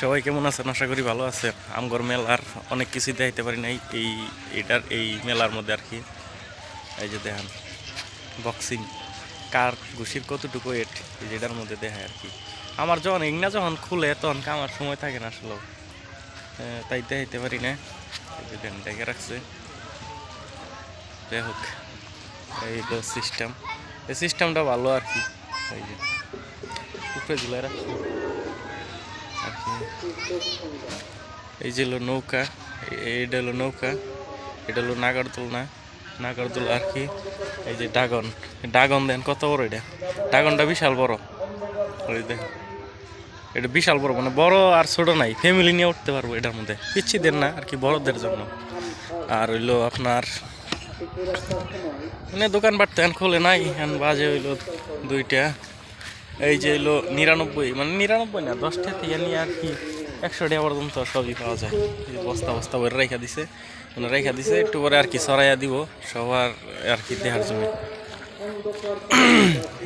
সবাই কেমন আছেন? আশা করি ভালো আছেন। আমগর মেলার অনেক কিছুই দেখাইতে পারি নাই। এই এটার এই মেলার মধ্যে আর কি। এই যে দেখেন বক্সিং কার ঘুষির কতটুকু এট এই যে এটার মধ্যে দেখায় আর কি। আমার যখন ইংনা যখন খুলে, তখন আমার সময় থাকে না আসলে তাই দেখাইতে পারি না। এই দেখেন, দেখে রাখছে। যাই হোক, এই তো সিস্টেম এই সিস্টেমটা ভালো আর কি। এই যে, উপরে ঝুলাই রাখছে। এই যে হলো নৌকা এইটা হলো নৌকা, এটা হলো নাগরদোলনা, নাগরদোল আর কি, এই যে ড্রাগন ড্রাগন দেন, কত বড় এটা? ড্রাগনটা বিশাল বড়। ওই দেখ এটা বিশাল বড় মানে বড় আর ছোট নাই ফ্যামিলি নিয়ে উঠতে পারব এটার মধ্যে। পিচ্ছিদের না, আর কি বড়দের জন্য। আর হইল আপনার মানে দোকানপাট তো এখন খোলে নাই বাজে হইল দুইটা। এই যে হইল নিরানব্বই মানে নিরানব্বই না দশটা থেকে নিয়ে আর কি একশো টাকা পর্যন্ত সবই পাওয়া যায়। বস্তা বস্তা করে রেখা দিছে। মানে রেখা দিছে, একটু পরে আর কি সরাইয়া দিব, সবার আর কি দেহার জন্য।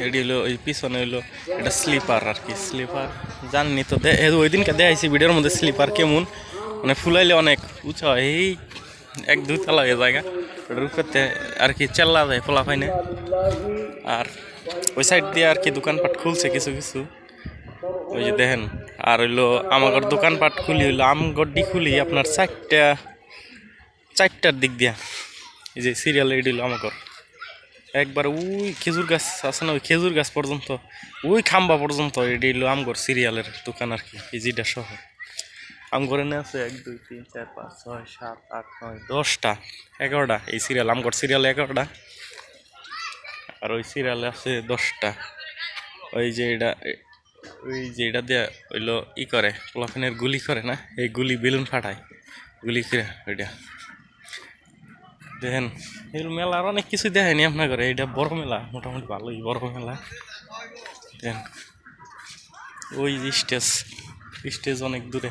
এটি হলো, ওই পিছনে হইল এটা স্লিপার আর কি, স্লিপার। জাননি তো ওই দিনকে দেখাইছি ভিডিওর মধ্যে, স্লিপার কেমন? মানে ফুলাইলে অনেক উঁচা এই এক দুই তলা হয়ে জায়গা উপরতে আর কি চেল্লা যায় ফোলা পাইনে। আর ওই সাইড দিয়ে আর কি দোকানপাট খুলছে কিছু কিছু। ওই যে দেখেন, আর হইল আমাগর দোকানপাট খুলি, হইল আমগড্ডি খুলি আপনার চারটা, চারটার দিক দিয়া। এই যে সিরিয়াল এডি হইল আমাগর। একবার ওই খেজুর গাছ আছে না, ওই খেজুর গাছ পর্যন্ত, ওই খাম্বা পর্যন্ত এডি হইল আমগর সিরিয়ালের দোকান আর কি, এই যেটা শহর। আমগর এনে আছে এক, দুই, তিন, চার, পাঁচ, ছয়, সাত, আট, নয়, দশটা, এগারোটা। এই সিরিয়াল আমগর সিরিয়াল এগারোটা। আর ওই সিরিয়ালে আছে দশটা। ওই যে এটা, ওই যে এটা দিয়ে হইল ই করে, পোলাফিনের গুলি করে না? এই গুলি বেলুন ফাটায়। গুলি করে ওইটা। দেখেন এগুলো মেলা আর অনেক কিছু দেখায়নি আপনার ঘরে এটা বড় মেলা, মোটামুটি ভালোই বড় মেলা। দেখেন, ওই স্টেজ স্টেজ অনেক দূরে।